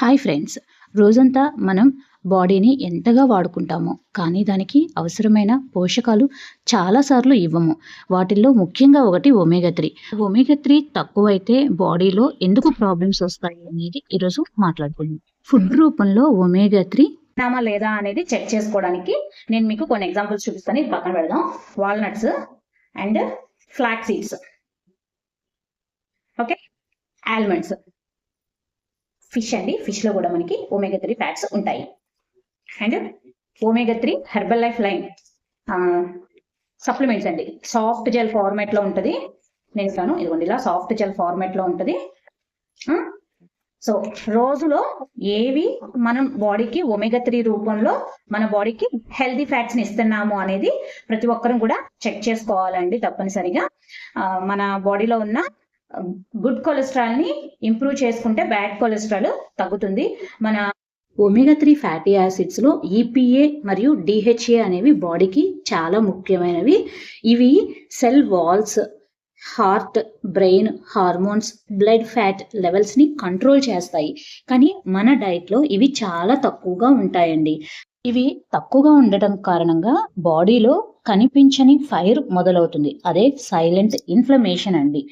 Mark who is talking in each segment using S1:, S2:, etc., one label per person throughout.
S1: Hi friends. రోజంతా మనం బాడీని ఎంతగా వాడుకుంటామో కానీ దానికి అవసరమైన పోషకాలు చాలాసార్లు ఇవ్వము. వాటిల్లో ముఖ్యంగా ఒకటి ఒమేగా త్రీ ఒమేగా త్రీ తక్కువైతే బాడీలో ఎందుకు ప్రాబ్లమ్స్ వస్తాయి అనేది ఈరోజు మాట్లాడుకుందాం. ఫుడ్ రూపంలో ఒమేగా త్రీ
S2: ఉన్నామా లేదా అనేది చెక్ చేసుకోవడానికి నేను మీకు కొన్ని ఎగ్జాంపుల్స్ చూపిస్తాను. ఇది పక్కన పెడదాం. Walnuts and flax seeds okay almonds fish అండి. ఫిష్లో కూడా మనకి ఒమేగా త్రీ ఫ్యాట్స్ ఉంటాయి. And omega three herbal life line supplements అండి. సాఫ్ట్ జెల్ ఫార్మాట్లో ఉంటుంది. నేను ఇస్తాను ఇదిగోండి ఇలా సాఫ్ట్ జెల్ ఫార్మాట్లో ఉంటుంది. సో రోజులో ఏవి మనం బాడీకి ఒమేగా త్రీ రూపంలో మన బాడీకి హెల్దీ ఫ్యాట్స్ని ఇస్తున్నాము అనేది ప్రతి ఒక్కరం కూడా చెక్ చేసుకోవాలండి తప్పనిసరిగా. మన బాడీలో ఉన్న గుడ్ కొలెస్ట్రాల్ని ఇంప్రూవ్ చేసుకుంటే బ్యాడ్ కొలెస్ట్రాల్ తగ్గుతుంది. మన
S1: ఒమేగా త్రీ ఫ్యాటీ యాసిడ్స్లో ఈపీఏ మరియు డిహెచ్ఏ అనేవి బాడీకి చాలా ముఖ్యమైనవి. ఇవి cell walls heart brain hormones blood fat లెవెల్స్ని కంట్రోల్ చేస్తాయి. కానీ మన డైట్లో ఇవి చాలా తక్కువగా ఉంటాయండి. ఇవి తక్కువగా ఉండటం కారణంగా బాడీలో కనిపించని ఫైర్ మొదలవుతుంది. అదే సైలెంట్ ఇన్ఫ్లమేషన్ అండి.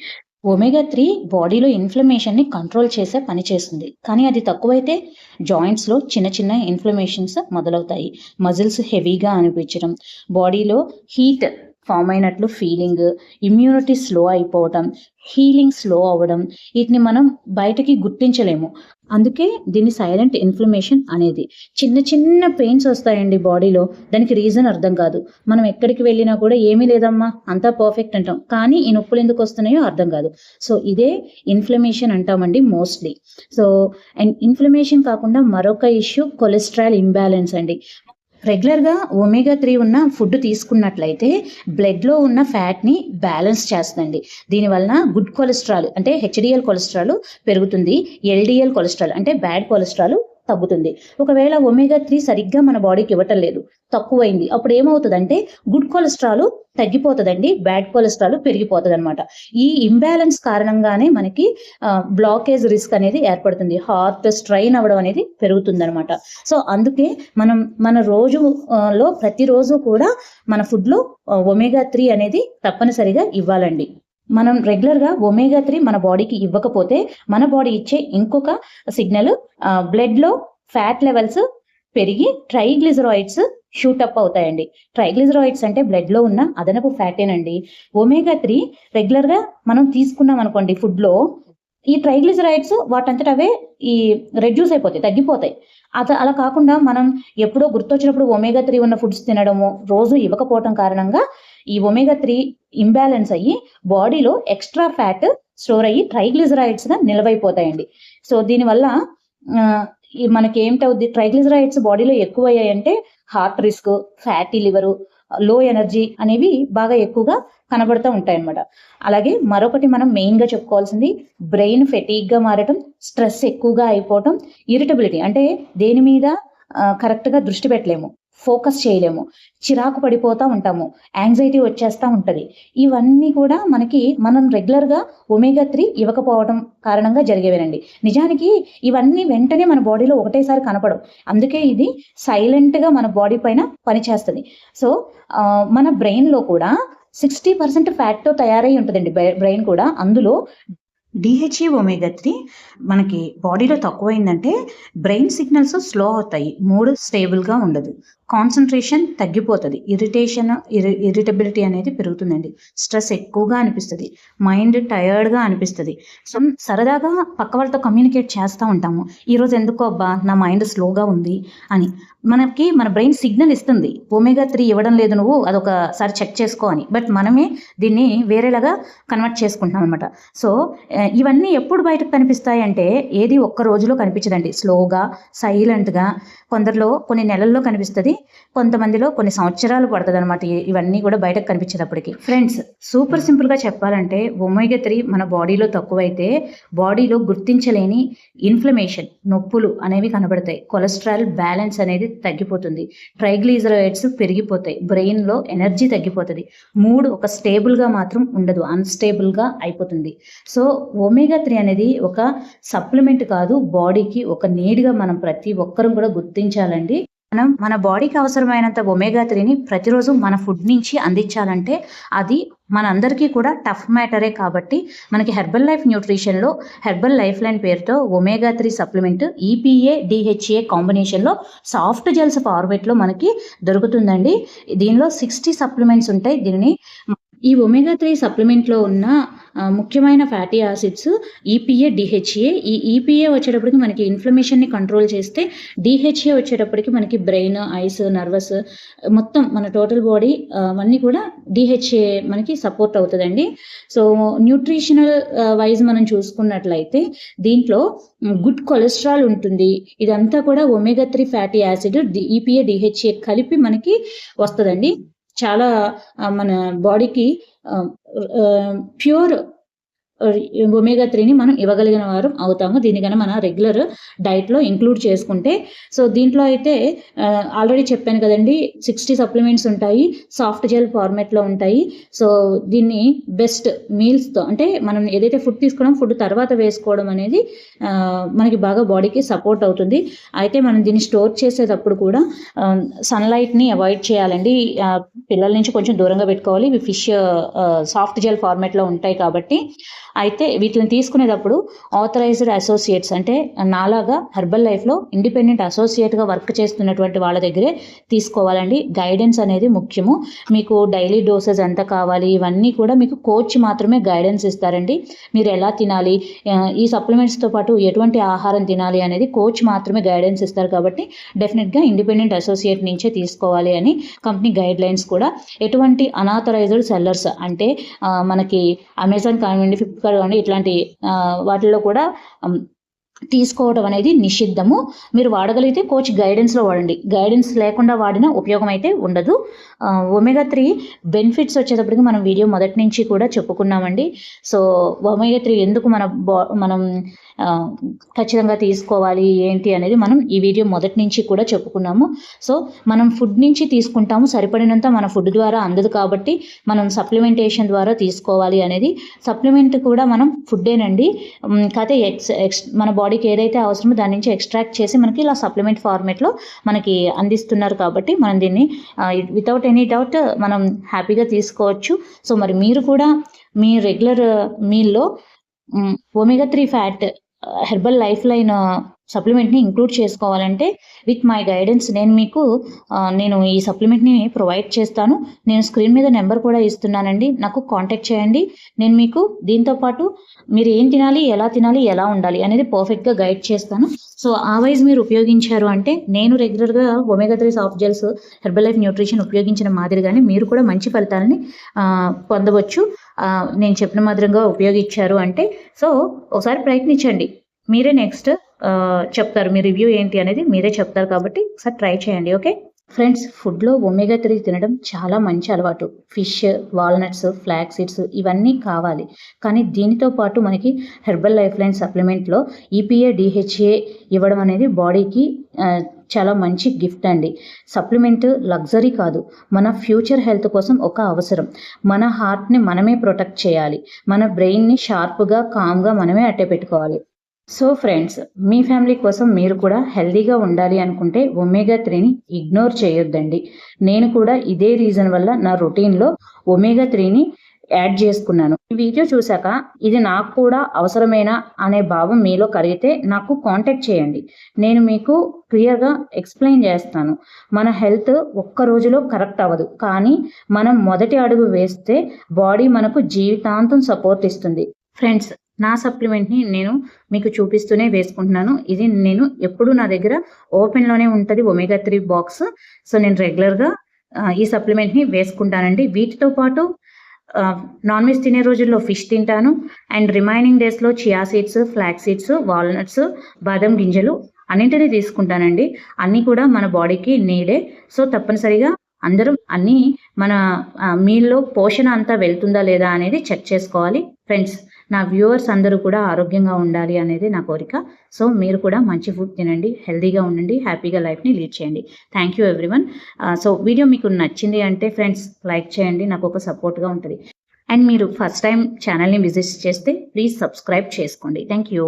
S1: ఒమేగా త్రీ బాడీలో ఇన్ఫ్లమేషన్ని కంట్రోల్ చేసే పని చేస్తుంది. కానీ అది తక్కువైతే జాయింట్స్లో చిన్న చిన్న ఇన్ఫ్లమేషన్స్ మొదలవుతాయి. మజిల్స్ హెవీగా అనిపించడం. బాడీలో హీట్ ఫామ్ అయినట్లు ఫీలింగ్ ఇమ్యూనిటీ స్లో అయిపోవటం హీలింగ్ స్లో అవ్వడం వీటిని మనం బయటకి గుర్తించలేము. అందుకే దీన్ని సైలెంట్ ఇన్ఫ్లమేషన్ అనేది. చిన్న చిన్న పెయిన్స్ వస్తాయండి బాడీలో దానికి రీజన్ అర్థం కాదు. మనం ఎక్కడికి వెళ్ళినా కూడా ఏమీ లేదమ్మా అంతా పర్ఫెక్ట్ అంటాం. కానీ ఈ నొప్పులు ఎందుకు వస్తున్నాయో అర్థం కాదు. సో ఇదే ఇన్ఫ్లమేషన్ అంటామండి మోస్ట్లీ సో అండ్ ఇన్ఫ్లమేషన్ కాకుండా మరొక ఇష్యూ కొలెస్ట్రాల్ ఇంబ్యాలెన్స్ అండి. రెగ్యులర్గా ఒమేగా త్రీ ఉన్న ఫుడ్ తీసుకున్నట్లయితే బ్లడ్లో ఉన్న ఫ్యాట్ని బ్యాలెన్స్ చేస్తుందండి. దీనివలన గుడ్ కొలెస్ట్రాల్ అంటే హెచ్డిఎల్ కొలెస్ట్రాల్ పెరుగుతుంది. ఎల్డిఎల్ కొలెస్ట్రాల్ అంటే బ్యాడ్ కొలెస్ట్రాల్ తగ్గుతుంది. ఒకవేళ ఒమేగా త్రీ సరిగ్గా మన బాడీకి ఇవ్వటం లేదు. తక్కువైంది. అప్పుడు ఏమవుతుందంటే గుడ్ కొలెస్ట్రాల్ తగ్గిపోతుందండి బ్యాడ్ కొలెస్ట్రాల్ పెరిగిపోతుంది అనమాట ఈ ఇంబ్యాలెన్స్ కారణంగానే మనకి బ్లాకేజ్ రిస్క్ అనేది ఏర్పడుతుంది. హార్ట్ స్ట్రైన్ అవ్వడం అనేది పెరుగుతుంది అనమాట సో అందుకే మనం మన రోజు లో ప్రతిరోజు కూడా మన ఫుడ్లో ఒమేగా త్రీ అనేది తప్పనిసరిగా ఇవ్వాలండి. మనం రెగ్యులర్గా ఒమేగా త్రీ మన బాడీకి ఇవ్వకపోతే మన బాడీ ఇచ్చే ఇంకొక సిగ్నల్ బ్లడ్లో ఫ్యాట్ లెవెల్స్ పెరిగి ట్రైగ్లిజరాయిడ్స్ షూటప్ అవుతాయండి. ట్రైగ్లిజరాయిడ్స్ అంటే బ్లడ్లో ఉన్న అదనపు ఫ్యాటేనండి ఒమేగా త్రీ రెగ్యులర్గా మనం తీసుకున్నాం అనుకోండి ఫుడ్లో ఈ ట్రైగ్లిజరాయిడ్స్ వాటంతట అవే ఈ రెడ్యూస్ అయిపోతాయి తగ్గిపోతాయి. అత అలా కాకుండా మనం ఎప్పుడో గుర్తొచ్చినప్పుడు ఒమేగా త్రీ ఉన్న ఫుడ్స్ తినడము రోజు ఇవ్వకపోవటం కారణంగా ఈ ఒమేగా త్రీ ఇంబ్యాలెన్స్ అయ్యి బాడీలో ఎక్స్ట్రా ఫ్యాట్ స్టోర్ అయ్యి ట్రైగ్లిజరాయిడ్స్గా నిలవైపోతాయండి. సో దీనివల్ల ఈ మనకి ఏమిటవుద్ది ట్రైగ్లిజరాయిడ్స్ బాడీలో ఎక్కువ అయ్యాయంటే heart risk fatty liver low energy అనేవి బాగా ఎక్కువగా కనబడుతూ ఉంటాయి అన్నమాట అలాగే మరొకటి మనం మెయిన్గా చెప్పుకోవాల్సింది బ్రెయిన్ ఫెటీగ్గా మారటం స్ట్రెస్ ఎక్కువగా అయిపోవటం ఇరిటబిలిటీ అంటే దేని మీద కరెక్ట్గా దృష్టి పెట్టలేము. ఫోకస్ చేయలేము. చిరాకు పడిపోతూ ఉంటాము. యాంగ్జైటీ వచ్చేస్తూ ఉంటుంది. ఇవన్నీ కూడా మనకి మనం రెగ్యులర్గా ఒమేగా త్రీ ఇవ్వకపోవడం కారణంగా జరిగేవేనండి. నిజానికి ఇవన్నీ వెంటనే మన బాడీలో ఒకటేసారి కనపడవు. అందుకే ఇది సైలెంట్గా మన బాడీ పైన పనిచేస్తుంది. సో మన బ్రెయిన్లో కూడా సిక్స్టీ పర్సెంట్ ఫ్యాట్తో తయారై ఉంటుందండి బ్రెయిన్ కూడా. అందులో డిహెచ్ఈ ఒమేగా త్రీ మనకి బాడీలో తక్కువైందంటే బ్రెయిన్ సిగ్నల్స్ స్లో అవుతాయి. మూడు స్టేబుల్గా ఉండదు. కాన్సన్ట్రేషన్ తగ్గిపోతుంది. ఇరిటేషన్ ఇరి ఇరిటబిలిటీ అనేది పెరుగుతుందండి. స్ట్రెస్ ఎక్కువగా అనిపిస్తుంది. మైండ్ టయర్డ్గా అనిపిస్తుంది. సో సరదాగా పక్క వాళ్ళతో కమ్యూనికేట్ చేస్తూ ఉంటాము. ఈరోజు ఎందుకో అబ్బా నా మైండ్ స్లోగా ఉంది అని. మనకి మన బ్రెయిన్ సిగ్నల్ ఇస్తుంది. ఒమేగా త్రీ ఇవ్వడం లేదు నువ్వు అదొకసారి చెక్ చేసుకో అని. బట్ మనమే దీన్ని వేరేలాగా కన్వర్ట్ చేసుకుంటున్నాం అనమాట సో ఇవన్నీ ఎప్పుడు బయటకు కనిపిస్తాయి అంటే ఏది ఒక్క రోజులో కనిపించదండి. స్లోగా సైలెంట్గా కొందరిలో కొన్ని నెలల్లో కనిపిస్తుంది.
S2: కొంతమందిలో కొన్ని సంవత్సరాలు పడుతుంది అనమాట ఇవన్నీ కూడా బయటకు కనిపించేటప్పటికి. ఫ్రెండ్స్ సూపర్ సింపుల్గా చెప్పాలంటే ఒమేగా త్రీ మన బాడీలో తక్కువైతే బాడీలో గుర్తించలేని ఇన్ఫ్లమేషన్ నొప్పులు అనేవి కనబడతాయి. కొలెస్ట్రాల్ బ్యాలెన్స్ అనేది తగ్గిపోతుంది. ట్రైగ్లీజరాయిడ్స్ పెరిగిపోతాయి. బ్రెయిన్లో ఎనర్జీ తగ్గిపోతుంది. మూడ్ ఒక స్టేబుల్గా మాత్రం ఉండదు. అన్స్టేబుల్గా అయిపోతుంది. సో ఒమేగా త్రీ అనేది ఒక సప్లిమెంట్ కాదు. బాడీకి ఒక నీడ్గా మనం ప్రతి ఒక్కరం కూడా గుర్తించాలండి. మనం మన బాడీకి అవసరమైనంత ఒమేగా త్రీని ప్రతిరోజు మన ఫుడ్ నుంచి అందించాలంటే అది మనందరికీ కూడా టఫ్ మ్యాటరే కాబట్టి మనకి హెర్బల్ లైఫ్ న్యూట్రిషన్లో హెర్బల్ లైఫ్ లైన్ పేరుతో omega three supplement EPA DHA కాంబినేషన్లో సాఫ్ట్ జెల్స్ ఫార్మేట్లో మనకి దొరుకుతుందండి. దీనిలో సిక్స్టీ సప్లిమెంట్స్ ఉంటాయి. దీనిని
S1: ఈ ఒమేగా త్రీ సప్లిమెంట్లో ఉన్న ముఖ్యమైన ఫ్యాటీ యాసిడ్స్ ఈపీఏ డిహెచ్ఏ ఈ ఈపీఏ వచ్చేటప్పటికి మనకి ఇన్ఫ్లమేషన్ని కంట్రోల్ చేస్తే డిహెచ్ఏ వచ్చేటప్పటికి మనకి బ్రెయిన్ ఐస్ నర్వస్ మొత్తం మన టోటల్ బాడీ అవన్నీ కూడా డిహెచ్ఏ మనకి సపోర్ట్ అవుతుందండి. సో న్యూట్రిషనల్ వైజ్ మనం చూసుకున్నట్లయితే దీంట్లో గుడ్ కొలెస్ట్రాల్ ఉంటుంది. ఇదంతా కూడా omega three fatty acid EPA DHA కలిపి మనకి వస్తుందండి. చాలా మన బాడీకి ప్యూర్ ఒమేగా త్రీని మనం ఇవ్వగలిగిన వారు అవుతాము. దీని మన రెగ్యులర్ డైట్లో ఇంక్లూడ్ చేసుకుంటే సో దీంట్లో అయితే ఆల్రెడీ చెప్పాను కదండి సిక్స్టీ సప్లిమెంట్స్ ఉంటాయి సాఫ్ట్ జెల్ ఫార్మేట్లో ఉంటాయి. సో దీన్ని బెస్ట్ మీల్స్తో అంటే మనం ఏదైతే ఫుడ్ తీసుకున్నాం ఫుడ్ తర్వాత వేసుకోవడం అనేది మనకి బాగా బాడీకి సపోర్ట్ అవుతుంది. అయితే మనం దీన్ని స్టోర్ చేసేటప్పుడు కూడా సన్లైట్ని అవాయిడ్ చేయాలండి. పిల్లల నుంచి కొంచెం దూరంగా పెట్టుకోవాలి. ఇవి ఫిష్ సాఫ్ట్ జెల్ ఫార్మేట్లో ఉంటాయి కాబట్టి. అయితే వీటిని తీసుకునేటప్పుడు ఆథరైజ్డ్ అసోసియేట్స్ అంటే నాలాగా హెర్బల్ లైఫ్లో ఇండిపెండెంట్ అసోసియేట్గా వర్క్ చేస్తున్నటువంటి వాళ్ళ దగ్గరే తీసుకోవాలండి. గైడెన్స్ అనేది ముఖ్యము. మీకు డైలీ డోసెస్ ఎంత కావాలి ఇవన్నీ కూడా మీకు కోచ్ మాత్రమే గైడెన్స్ ఇస్తారండి. మీరు ఎలా తినాలి ఈ సప్లిమెంట్స్తో పాటు ఎటువంటి ఆహారం తినాలి అనేది కోచ్ మాత్రమే గైడెన్స్ ఇస్తారు కాబట్టి డెఫినెట్గా ఇండిపెండెంట్ అసోసియేట్ నుంచే తీసుకోవాలి అని కంపెనీ గైడ్ లైన్స్ కూడా. ఎటువంటి అనాథరైజ్డ్ సెల్లర్స్ అంటే మనకి అమెజాన్ కానివ్వండి ఫ్లిప్కార్ట్ కానివ్వండి ఇట్లాంటి ఆ, వాటిల్లో కూడా తీసుకోవడం అనేది నిషిద్ధము. మీరు వాడగలిగితే కోచ్ గైడెన్స్లో వాడండి. గైడెన్స్ లేకుండా వాడిన ఉపయోగం అయితే ఉండదు. ఒమేగా త్రీ బెనిఫిట్స్ వచ్చేటప్పటికి మనం వీడియో మొదటి నుంచి కూడా చెప్పుకున్నామండి. సో ఒమేగా త్రీ ఎందుకు మన బా మనం ఖచ్చితంగా తీసుకోవాలి ఏంటి అనేది మనం ఈ వీడియో మొదటి నుంచి కూడా చెప్పుకున్నాము. సో మనం ఫుడ్ నుంచి తీసుకుంటాము. సరిపడినంత మన ఫుడ్ ద్వారా అందదు కాబట్టి మనం సప్లిమెంటేషన్ ద్వారా తీసుకోవాలి అనేది. సప్లిమెంట్ కూడా మనం ఫుడ్డేనండి ఉమ్, కాకపోతే ఎక్స్ ఎక్స్ మన బాడీ బాడీకి ఏదైతే అవసరమో దాని నుంచి ఎక్స్ట్రాక్ట్ చేసి మనకి ఇలా సప్లిమెంట్ ఫార్మేట్లో మనకి అందిస్తున్నారు కాబట్టి మనం దీన్ని వితౌట్ ఎనీ డౌట్ మనం హ్యాపీగా తీసుకోవచ్చు. సో మరి మీరు కూడా మీ regular మీల్లో omega three fat herbal life line సప్లిమెంట్ని include చేసుకోవాలంటే విత్ మై గైడెన్స్ నేను మీకు నేను ఈ సప్లిమెంట్ని ప్రొవైడ్ చేస్తాను. నేను స్క్రీన్ మీద నెంబర్ కూడా ఇస్తున్నానండి. నాకు కాంటాక్ట్ చేయండి. నేను మీకు దీంతో పాటు మీరు ఏం తినాలి ఎలా తినాలి ఎలా ఉండాలి అనేది పర్ఫెక్ట్గా గైడ్ చేస్తాను. సో ఆ వైజ్ మీరు ఉపయోగించారు అంటే నేను రెగ్యులర్గా omega three soft gels herbal life nutrition ఉపయోగించిన మాదిరిగానే మీరు కూడా మంచి ఫలితాలని పొందవచ్చు. నేను చెప్పిన మాదిరిగా ఉపయోగించారు అంటే సో ఒకసారి ప్రయత్నించండి. మీరే నెక్స్ట్ చెప్తారు. మీ రివ్యూ ఏంటి అనేది మీరే చెప్తారు కాబట్టి ఒకసారి ట్రై చేయండి ఓకే? ఫ్రెండ్స్ ఫుడ్లో ఒమేగా త్రీ తినడం చాలా మంచి అలవాటు. ఫిష్ వాల్నట్స్ ఫ్లాక్ సీడ్స్ ఇవన్నీ కావాలి. కానీ దీనితో పాటు మనకి హెర్బల్ లైఫ్ లైన్ సప్లిమెంట్లో ఈపీఏ డిహెచ్ఏ ఇవ్వడం అనేది బాడీకి చాలా మంచి గిఫ్ట్ అండి. సప్లిమెంట్ లగ్జరీ కాదు మన ఫ్యూచర్ హెల్త్ కోసం ఒక అవసరం. మన హార్ట్ని మనమే ప్రొటెక్ట్ చేయాలి. మన బ్రెయిన్ని షార్ప్గా కామ్గా మనమే అట్టే పెట్టుకోవాలి. సో ఫ్రెండ్స్ మీ ఫ్యామిలీ కోసం మీరు కూడా హెల్దీగా ఉండాలి అనుకుంటే ఒమేగా త్రీని ఇగ్నోర్ చేయొద్దండి. నేను కూడా ఇదే రీజన్ వల్ల నా రొటీన్లో ఒమేగా త్రీని యాడ్ చేసుకున్నాను. ఈ వీడియో చూశాక ఇది నాకు కూడా అవసరమేనా అనే భావం మీలో కలిగితే నాకు కాంటాక్ట్ చేయండి. నేను మీకు క్లియర్గా ఎక్స్ప్లెయిన్ చేస్తాను. మన హెల్త్ ఒక్క రోజులో కరెక్ట్ అవ్వదు. కానీ మనం మొదటి అడుగు వేస్తే బాడీ మనకు జీవితాంతం సపోర్ట్ ఇస్తుంది. ఫ్రెండ్స్ నా సప్లిమెంట్ని నేను మీకు చూపిస్తూనే వేసుకుంటున్నాను. ఇది నేను ఎప్పుడు నా దగ్గర ఓపెన్లోనే ఉంటుంది ఒమేగా త్రీ బాక్స్. సో నేను రెగ్యులర్గా ఈ సప్లిమెంట్ని వేసుకుంటానండి. వీటితో పాటు నాన్ వెజ్ తినే రోజుల్లో ఫిష్ తింటాను. అండ్ రిమైనింగ్ డేస్లో chia seeds flax seeds walnuts బాదం గింజలు అన్నింటినీ తీసుకుంటానండి. అన్నీ కూడా మన బాడీకి నీడే. సో తప్పనిసరిగా అందరం అన్నీ మన మీల్లో పోషణ అంతా వెళ్తుందా లేదా అనేది చెక్ చేసుకోవాలి. ఫ్రెండ్స్ నా వ్యూవర్స్ అందరూ కూడా ఆరోగ్యంగా ఉండాలి అనేది నా కోరిక. సో మీరు కూడా మంచి ఫుడ్ తినండి హెల్దీగా ఉండండి హ్యాపీగా లైఫ్ని లీడ్ చేయండి. Thank you everyone so video మీకు నచ్చింది అంటే ఫ్రెండ్స్ లైక్ చేయండి నాకు ఒక సపోర్ట్గా ఉంటుంది. అండ్ మీరు ఫస్ట్ టైం ఛానల్ని విజిట్ చేస్తే ప్లీజ్ సబ్స్క్రైబ్ చేసుకోండి. Thank you